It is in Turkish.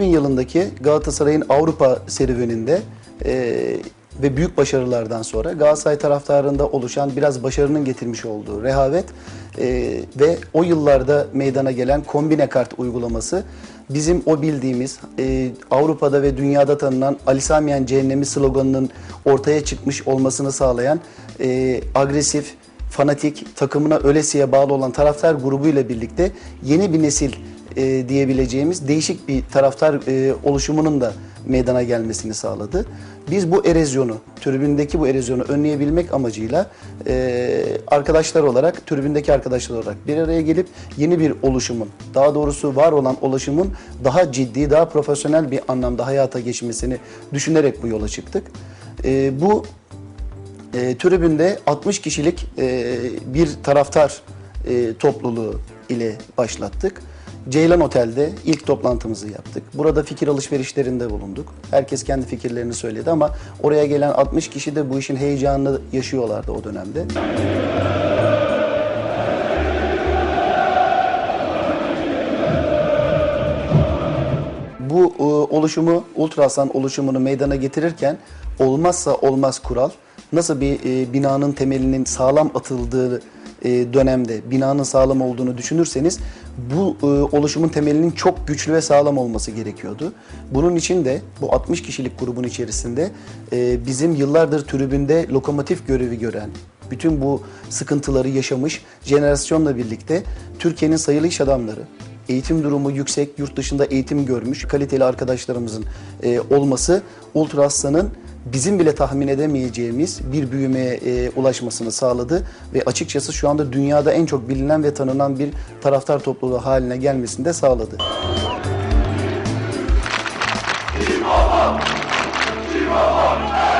2000 yılındaki Galatasaray'ın Avrupa serüveninde e, ve büyük başarılardan sonra Galatasaray taraftarında oluşan biraz başarının getirmiş olduğu rehavet e, ve o yıllarda meydana gelen kombine kart uygulaması bizim o bildiğimiz e, Avrupa'da ve dünyada tanınan Ali Samiyen Cehennemi sloganının ortaya çıkmış olmasını sağlayan e, agresif, fanatik, takımına ölesiye bağlı olan taraftar grubuyla birlikte yeni bir nesil e, diyebileceğimiz değişik bir taraftar e, oluşumunun da meydana gelmesini sağladı. Biz bu erozyonu, tribündeki bu erozyonu önleyebilmek amacıyla e, arkadaşlar olarak, tribündeki arkadaşlar olarak bir araya gelip yeni bir oluşumun, daha doğrusu var olan oluşumun daha ciddi, daha profesyonel bir anlamda hayata geçmesini düşünerek bu yola çıktık. E, bu e, tribünde 60 kişilik e, bir taraftar e, topluluğu ile başlattık. Ceylan Otel'de ilk toplantımızı yaptık. Burada fikir alışverişlerinde bulunduk. Herkes kendi fikirlerini söyledi ama oraya gelen 60 kişi de bu işin heyecanını yaşıyorlardı o dönemde. bu e, oluşumu, Ultra Aslan oluşumunu meydana getirirken olmazsa olmaz kural nasıl bir e, binanın temelinin sağlam atıldığı e, dönemde binanın sağlam olduğunu düşünürseniz bu e, oluşumun temelinin çok güçlü ve sağlam olması gerekiyordu. Bunun için de bu 60 kişilik grubun içerisinde e, bizim yıllardır tribünde lokomotif görevi gören, bütün bu sıkıntıları yaşamış jenerasyonla birlikte Türkiye'nin sayılı iş adamları, eğitim durumu yüksek, yurt dışında eğitim görmüş kaliteli arkadaşlarımızın olması Ultra Aslan'ın bizim bile tahmin edemeyeceğimiz bir büyümeye e, ulaşmasını sağladı ve açıkçası şu anda dünyada en çok bilinen ve tanınan bir taraftar topluluğu haline gelmesini de sağladı. Cimbom! Cimbom!